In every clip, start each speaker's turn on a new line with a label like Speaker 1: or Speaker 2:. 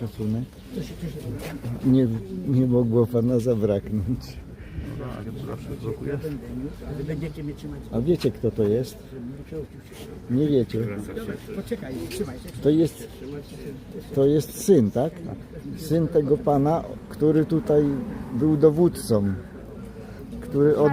Speaker 1: szacunek. Nie, nie mogło pana zabraknąć. A wiecie kto to jest? Nie wiecie.
Speaker 2: Poczekaj, trzymaj się.
Speaker 1: To jest, to jest syn, tak? Syn tego pana, który tutaj był dowódcą. Który od...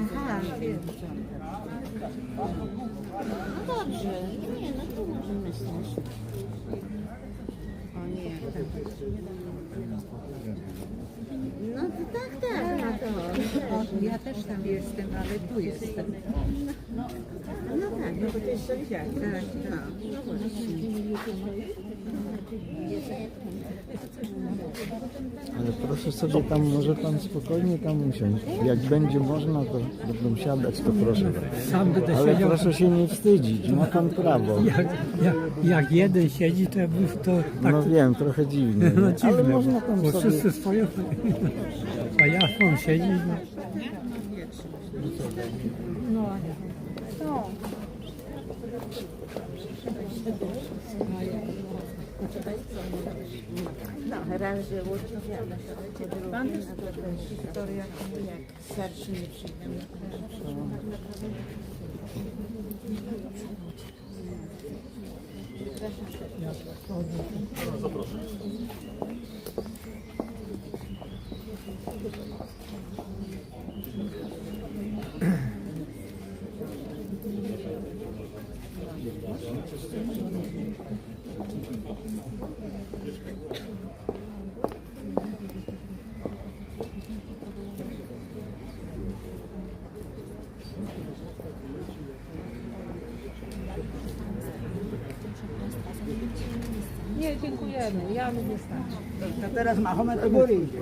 Speaker 3: Aha, no dobrze, nie, no to możemy stać. O nie, tak. No to tak, tak, no to. O, ja też tam jestem, ale tu jestem. No tak, no bo to jest sąsiad. Tak, tak. No właśnie.
Speaker 1: Ale proszę sobie tam, może pan spokojnie tam usiąść. Jak będzie można, to będą siadać, to proszę.
Speaker 2: Sam będę
Speaker 1: Ale
Speaker 2: siedział.
Speaker 1: proszę się nie wstydzić, ma pan prawo.
Speaker 2: Jak, jak, jak jeden siedzi, to, by- to tak
Speaker 1: No wiem, trochę dziwnie.
Speaker 2: no,
Speaker 1: nie? Ale
Speaker 2: dziwne,
Speaker 1: można tam
Speaker 2: bo
Speaker 1: sobie...
Speaker 2: wszyscy stoją, a ja mam siedzieć. No.
Speaker 3: No, raz, że no jest historia. Nie,
Speaker 4: dziękujemy. Ja lubię stać.
Speaker 2: To teraz Mahomet do góry idzie.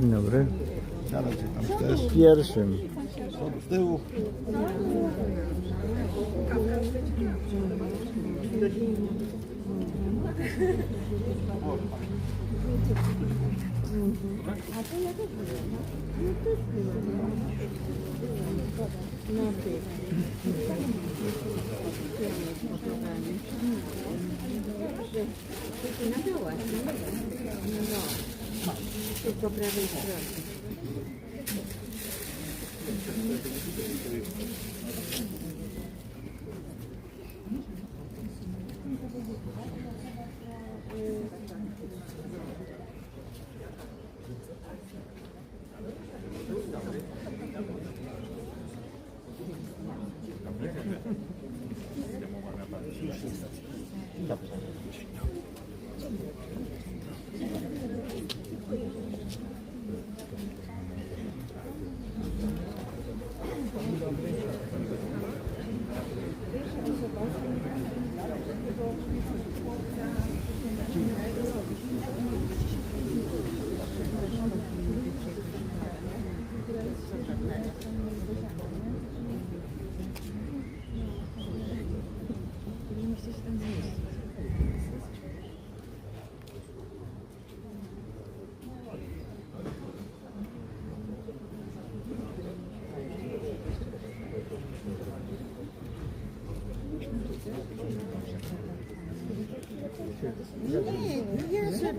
Speaker 1: Dzień dobry. Pierwszym.
Speaker 3: Na dołach, no. No, tu po prawej stronie. Gracias.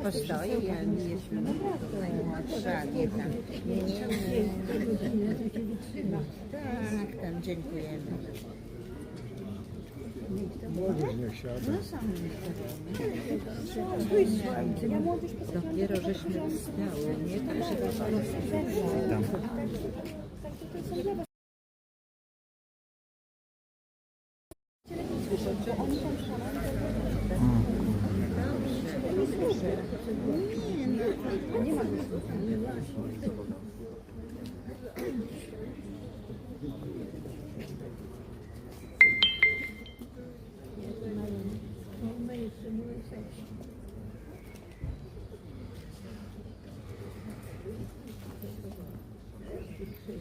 Speaker 3: Postoi, ja nie jestem szalnie tam. Tak, tam dziękujemy. Dopiero żeśmy wstały, nie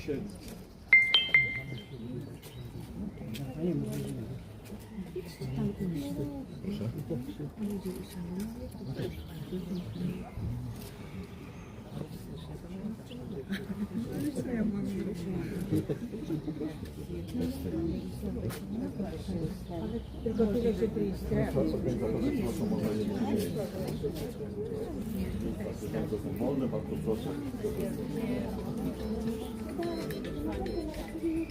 Speaker 3: Proszę. Tak, że
Speaker 5: Dziś,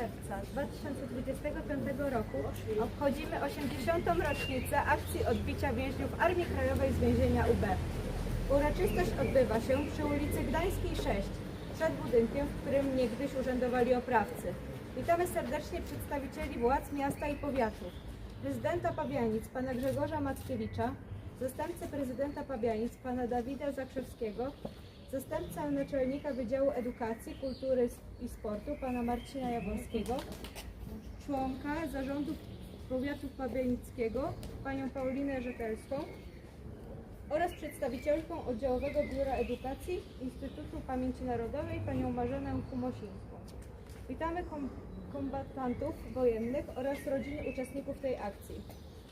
Speaker 5: czerwca 2025 roku obchodzimy 80. rocznicę akcji odbicia więźniów Armii Krajowej z więzienia UB. Uroczystość odbywa się przy ulicy Gdańskiej 6, przed budynkiem, w którym niegdyś urzędowali oprawcy. Witamy serdecznie przedstawicieli władz miasta i powiatów, prezydenta Pabianic, pana Grzegorza Mackiewicza, zastępcę prezydenta Pabianic, pana Dawida Zakrzewskiego, zastępcę naczelnika Wydziału Edukacji, Kultury i Sportu, pana Marcina Jaworskiego, członka zarządu powiatu pabianickiego, panią Paulinę Rzetelską oraz przedstawicielką oddziałowego Biura Edukacji Instytutu Pamięci Narodowej, panią Marzenę Kumosińską. Witamy kom- kombatantów wojennych oraz rodziny uczestników tej akcji.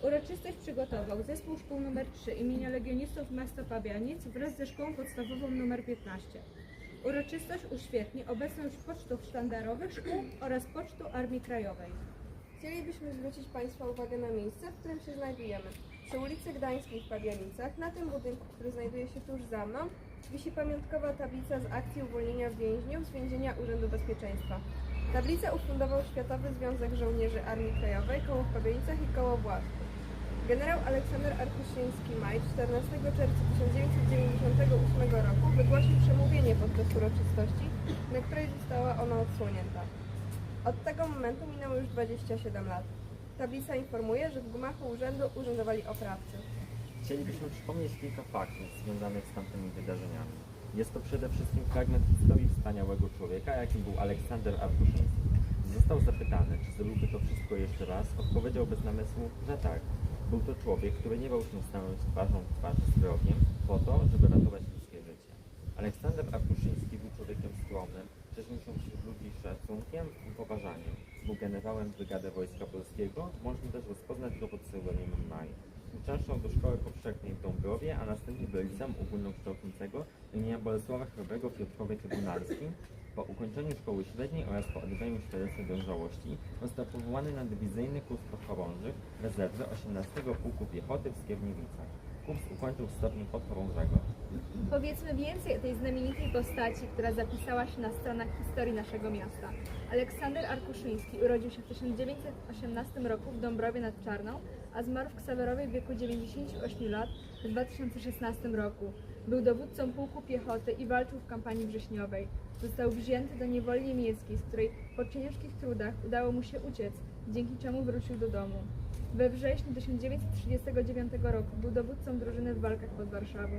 Speaker 5: Uroczystość przygotował Zespół Szkół nr 3 imienia Legionistów Miasta Pabianic wraz ze Szkołą Podstawową nr 15. Uroczystość uświetni obecność pocztów sztandarowych szkół oraz pocztu Armii Krajowej.
Speaker 6: Chcielibyśmy zwrócić Państwa uwagę na miejsce, w którym się znajdujemy. Przy ulicy Gdańskiej w Pabianicach, na tym budynku, który znajduje się tuż za mną, wisi pamiątkowa tablica z akcji uwolnienia więźniów z więzienia Urzędu Bezpieczeństwa. Tablicę ufundował Światowy Związek Żołnierzy Armii Krajowej, koło w Pabianicach i koło Błaszków. Generał Aleksander Arkuszyński-Maj 14 czerwca 1998 roku wygłosił przemówienie podczas uroczystości, na której została ona odsłonięta. Od tego momentu minęło już 27 lat. Tablica informuje, że w gmachu urzędu urzędowali oprawcy.
Speaker 7: Chcielibyśmy przypomnieć kilka faktów związanych z tamtymi wydarzeniami. Jest to przede wszystkim fragment historii wspaniałego człowieka, jakim był Aleksander Arkuszyński. Został zapytany, czy zrobiłby to wszystko jeszcze raz, odpowiedział bez namysłu, że tak. Był to człowiek, który nie bał się stanąć twarzą w twarz z wrogiem po to, żeby ratować ludzkie życie. Aleksander Arkuszyński był człowiekiem skromnym, cieszył się wśród ludzi szacunkiem i poważaniem. Był generałem Brygady Wojska Polskiego, można też rozpoznać go pod pseudonimem Maj. Uczęszczał do szkoły powszechnej w Dąbrowie, a następnie do liceum ogólnokształcącego imienia Bolesława Chrobrego w Piotrkowie Trybunalskim. Po ukończeniu szkoły średniej oraz po odbyciu świadectwa dojrzałości został powołany na dywizyjny kurs podchorążych rezerwy 18 Pułku Piechoty w Skierniewicach. Kurs ukończył w stopniu podchorążego.
Speaker 5: Powiedzmy więcej o tej znamienitej postaci, która zapisała się na stronach historii naszego miasta. Aleksander Arkuszyński urodził się w 1918 roku w Dąbrowie nad Czarną, a zmarł w Ksawerowie w wieku 98 lat w 2016 roku. Był dowódcą pułku piechoty i walczył w kampanii wrześniowej. Został wzięty do niewoli niemieckiej, z której po ciężkich trudach udało mu się uciec, dzięki czemu wrócił do domu. We wrześniu 1939 roku był dowódcą drużyny w walkach pod Warszawą.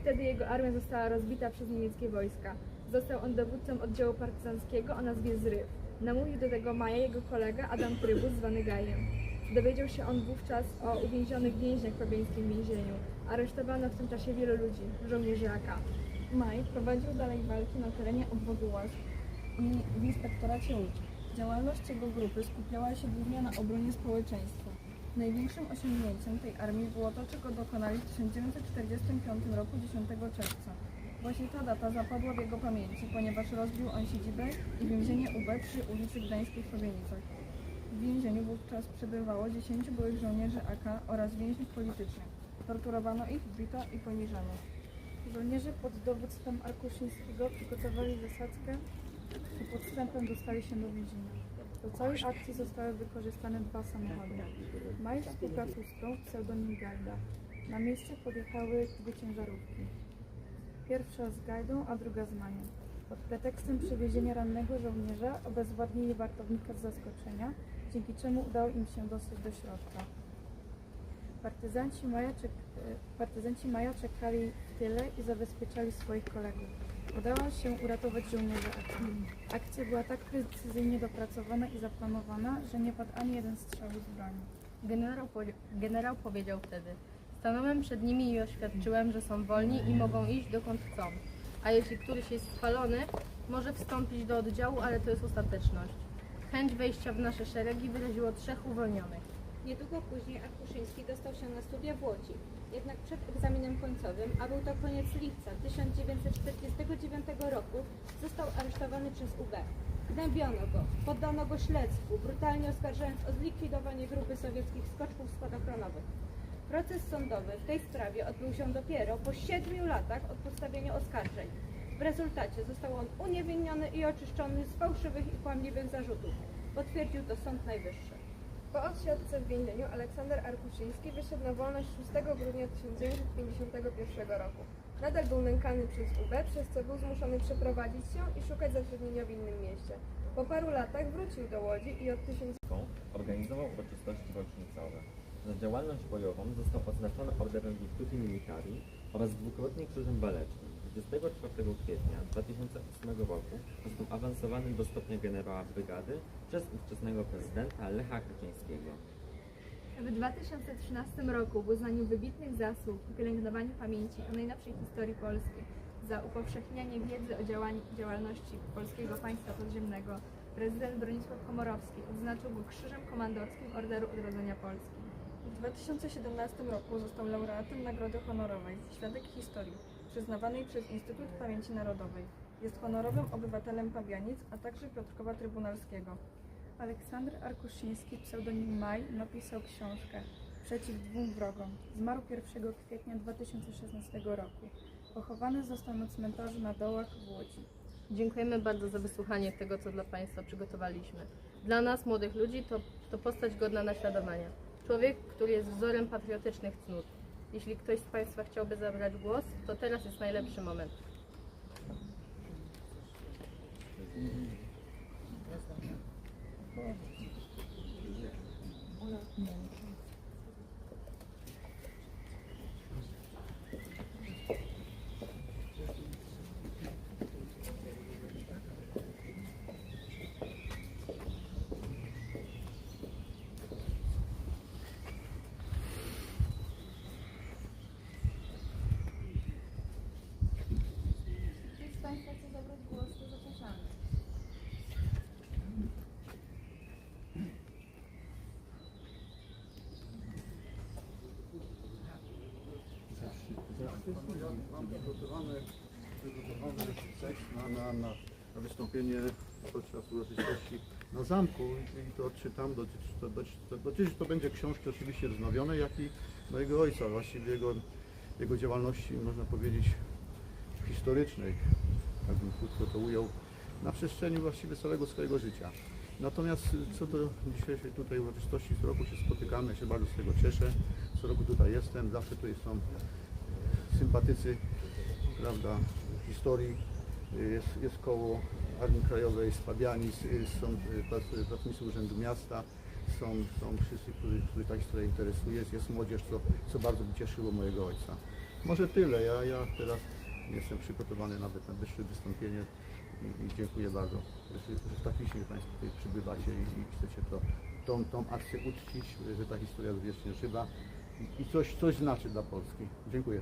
Speaker 5: Wtedy jego armia została rozbita przez niemieckie wojska. Został on dowódcą oddziału partyzanckiego o nazwie Zryw. Namówił do tego Maja jego kolega Adam Trybus, zwany Gajem. Dowiedział się on wówczas o uwięzionych więźniach w pobieńskim więzieniu. Aresztowano w tym czasie wielu ludzi, żołnierzy AK.
Speaker 8: Maj prowadził dalej walki na terenie obwodu Łask i w inspektoracie Łódź. Działalność jego grupy skupiała się głównie na obronie społeczeństwa. Największym osiągnięciem tej armii było to, czego dokonali w 1945 roku 10 czerwca. Właśnie ta data zapadła w jego pamięci, ponieważ rozbił on siedzibę i więzienie UB przy ulicy Gdańskiej w Chowienicach. W więzieniu wówczas przebywało 10 byłych żołnierzy AK oraz więźniów politycznych. Torturowano ich, bito i poniżano.
Speaker 9: Żołnierze pod dowództwem Arkuszyńskiego przygotowali zasadzkę i podstępem dostali się do więzienia. Do całej akcji zostały wykorzystane dwa samochody. Maj współpracuł z tą pseudonim Gajda. Na miejsce podjechały dwie ciężarówki. Pierwsza z Gajdą, a druga z Majem. Pod pretekstem przewiezienia rannego żołnierza obezwładnili wartownika z zaskoczenia, dzięki czemu udało im się dostać do środka. Partyzanci Maja, e, partyzanci Maja czekali w tyle i zabezpieczali swoich kolegów. Udało się uratować żołnierzy akcji. Akcja była tak precyzyjnie dopracowana i zaplanowana, że nie padł ani jeden strzał z broni.
Speaker 10: Generał, powie- generał powiedział wtedy: Stanąłem przed nimi i oświadczyłem, że są wolni i mogą iść dokąd chcą. A jeśli któryś jest spalony, może wstąpić do oddziału, ale to jest ostateczność. Chęć wejścia w nasze szeregi wyraziło trzech uwolnionych.
Speaker 5: Niedługo później Arkuszyński dostał się na studia w Łodzi. Jednak przed egzaminem końcowym, a był to koniec lipca 1949 roku, został aresztowany przez UB. Gnębiono go, poddano go śledztwu, brutalnie oskarżając o zlikwidowanie grupy sowieckich skoczków spadochronowych. Proces sądowy w tej sprawie odbył się dopiero po siedmiu latach od postawienia oskarżeń. W rezultacie został on uniewinniony i oczyszczony z fałszywych i kłamliwych zarzutów. Potwierdził to Sąd Najwyższy.
Speaker 6: Po odsiadce w więzieniu Aleksander Arkuszyński wyszedł na wolność 6 grudnia 1951 roku. Nadal był nękany przez UB, przez co był zmuszony przeprowadzić się i szukać zatrudnienia w innym mieście. Po paru latach wrócił do Łodzi i od 1000
Speaker 7: organizował uroczystości rocznicowe. Za działalność bojową został odznaczony Orderem Virtuti Militari oraz dwukrotnie Krzyżem Walecznym. 24 kwietnia 2008 roku został awansowany do stopnia generała brygady przez ówczesnego prezydenta Lecha Kaczyńskiego.
Speaker 5: W 2013 roku w uznaniu wybitnych zasług w pielęgnowaniu pamięci o najnowszej historii Polski za upowszechnianie wiedzy o działalności Polskiego Państwa Podziemnego prezydent Bronisław Komorowski odznaczył go Krzyżem Komandorskim Orderu Odrodzenia Polski.
Speaker 8: W 2017 roku został laureatem Nagrody Honorowej Świadek Historii, przyznawanej przez Instytut Pamięci Narodowej. Jest honorowym obywatelem Pabianic, a także Piotrkowa Trybunalskiego.
Speaker 9: Aleksander Arkuszyński, pseudonim Maj, napisał książkę Przeciw dwóm wrogom. Zmarł 1 kwietnia 2016 roku. Pochowany został na cmentarzu na Dołach w Łodzi.
Speaker 10: Dziękujemy bardzo za wysłuchanie tego, co dla Państwa przygotowaliśmy. Dla nas, młodych ludzi, to, to postać godna naśladowania. Człowiek, który jest wzorem patriotycznych cnót. Jeśli ktoś z Państwa chciałby zabrać głos, to teraz jest najlepszy moment.
Speaker 11: Mam przygotowany, tekst na, na, na, wystąpienie podczas uroczystości na zamku i, to odczytam. Dotyczy to, dotyczy, to, dotyczy to będzie książki oczywiście wznowionej, jak i mojego ojca, właściwie jego, jego działalności, można powiedzieć, historycznej, tak bym krótko to ujął, na przestrzeni właściwie całego swojego życia. Natomiast co do dzisiejszej tutaj uroczystości, co roku się spotykamy, się bardzo z tego cieszę. Co roku tutaj jestem, zawsze tutaj są sympatycy, prawda, historii. Jest, jest koło Armii Krajowej, z Fabianic, są y, prac- pracownicy Urzędu Miasta, są, są wszyscy, którzy, których ta historia interesuje, jest młodzież, co, co bardzo by cieszyło mojego ojca. Może tyle, ja, ja teraz jestem przygotowany nawet na wyższe wystąpienie i, i dziękuję bardzo, że, że tak licznie Państwo tutaj przybywacie i, i chcecie to, tą, tą akcję uczcić, że ta historia jest wiecznie żywa i, i coś, coś znaczy dla Polski. Dziękuję.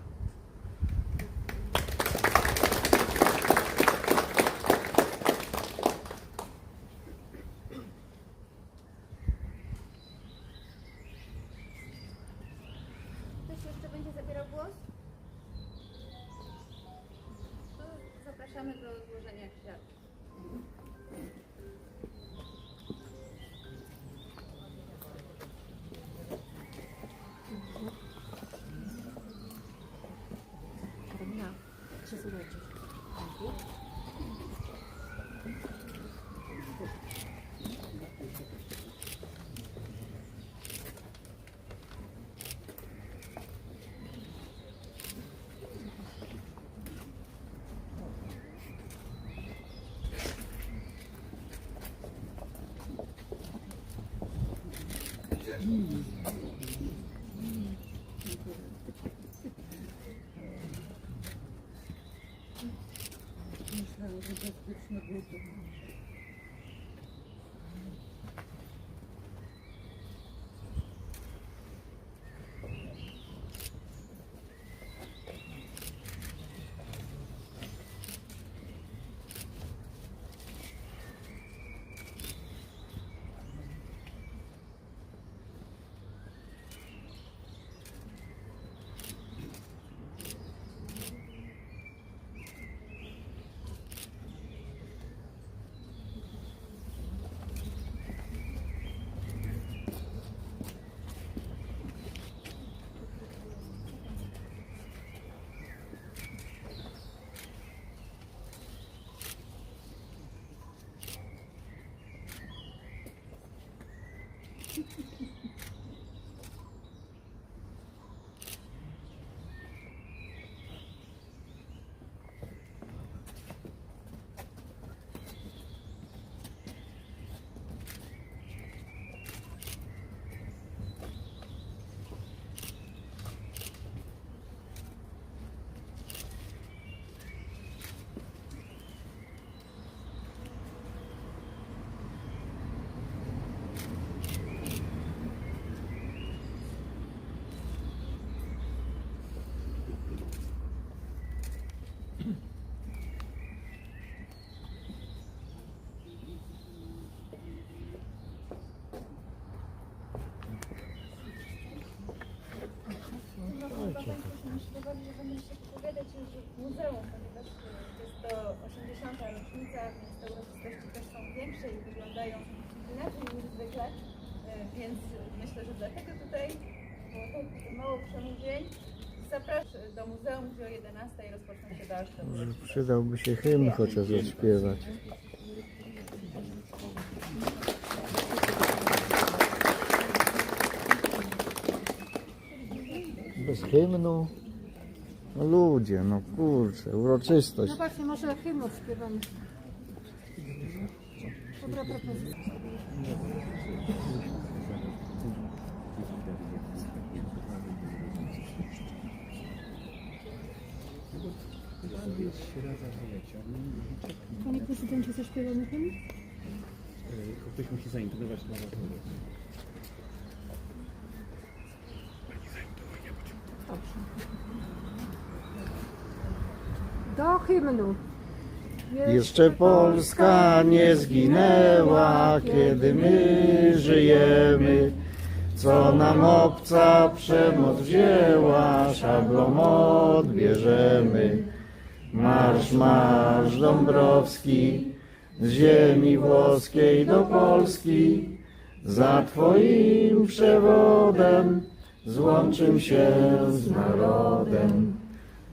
Speaker 12: Ktoś jeszcze będzie zabierał głos? To zapraszamy do złożenia kwiatów.
Speaker 5: Państwo będę się opowiadać już w muzeum, ponieważ e, jest to 80. rocznica, więc te uroczystości też są większe i wyglądają inaczej niż zwykle, E, więc myślę, że dlatego tutaj było tak mało przemówień. Zapraszam do muzeum, gdzie o 11 rozpoczną się dalsze
Speaker 1: Może przydałby się hymn chociaż odśpiewać. Bez hymnu? No ludzie, no kurczę, uroczystość.
Speaker 4: No właśnie, może hymn odśpiewamy. Dobra propozycja. Panie prezydencie, zaśpiewamy hymn?
Speaker 13: Ktoś musi zainteresować na
Speaker 1: Jeszcze Polska nie zginęła, kiedy my żyjemy.
Speaker 14: co nam obca przemoc wzięła, szablą odbierzemy. Marsz, marsz Dąbrowski, z ziemi włoskiej do Polski, za Twoim przewodem złączym się z narodem.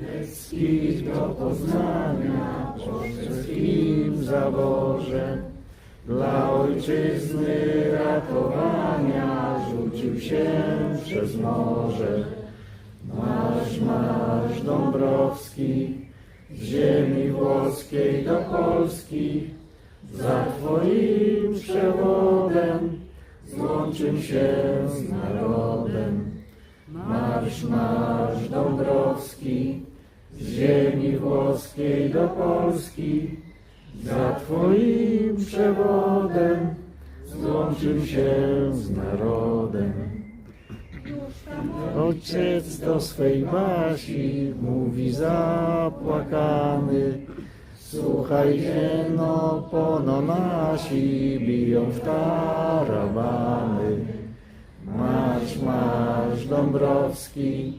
Speaker 14: Niebieski do Poznania, po wszystkim zaborze, dla ojczyzny ratowania rzucił się przez morze. Marsz, marsz Dąbrowski, z ziemi włoskiej do Polski, za Twoim przewodem złączym się z narodem. Marsz, marsz Dąbrowski, ziemi włoskiej do Polski, za Twoim przewodem złączym się z narodem. Ojciec do swej Basi mówi zapłakany, słuchaj no pono nasi biją w tarabany. Marsz, marsz Dąbrowski,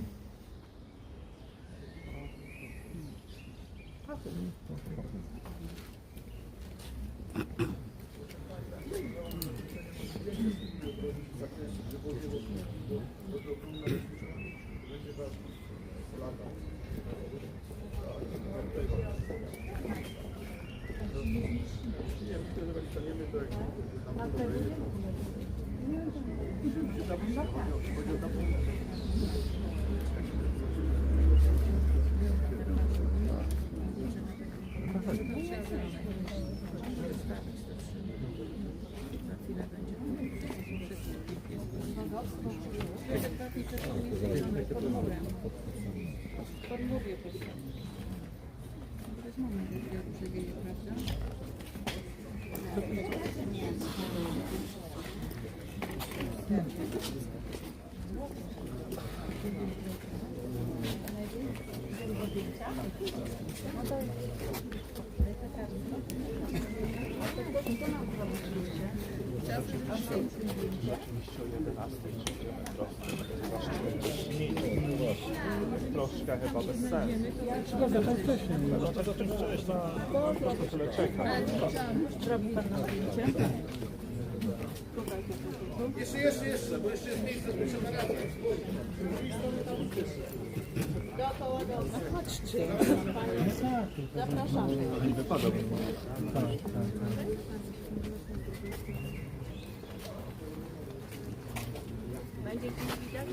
Speaker 15: rất là Troszkę chyba bez sensu. Dlaczego tym chciałeś na po prostu tyle
Speaker 9: pan na zdjęcie?
Speaker 11: Jeszcze, jeszcze, jeszcze, bo jeszcze jest miejsce, żeby się nagadać.
Speaker 9: Chodźcie. Zapraszamy.
Speaker 15: Nie wypada.
Speaker 3: Będzie gdzieś widać?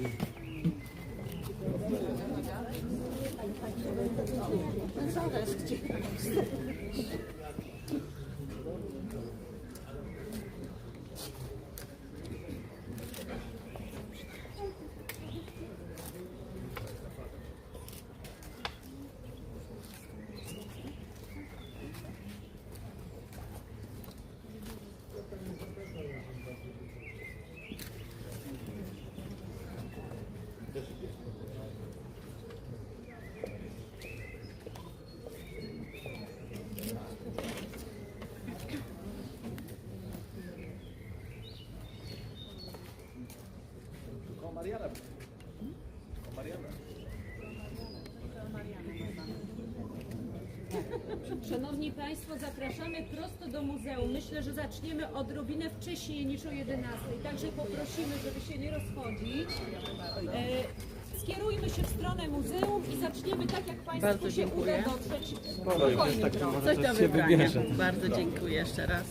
Speaker 3: No zaraz, gdzie?
Speaker 5: Szanowni Państwo, zapraszamy prosto do muzeum. Myślę, że zaczniemy odrobinę wcześniej niż o 11. Także poprosimy, żeby się nie rozchodzić. E, skierujmy się w stronę muzeum i zaczniemy tak, jak Państwu
Speaker 3: Bardzo
Speaker 5: się
Speaker 3: dziękuję.
Speaker 5: uda dotrzeć.
Speaker 3: Coś do wybrania. Bardzo dziękuję jeszcze raz.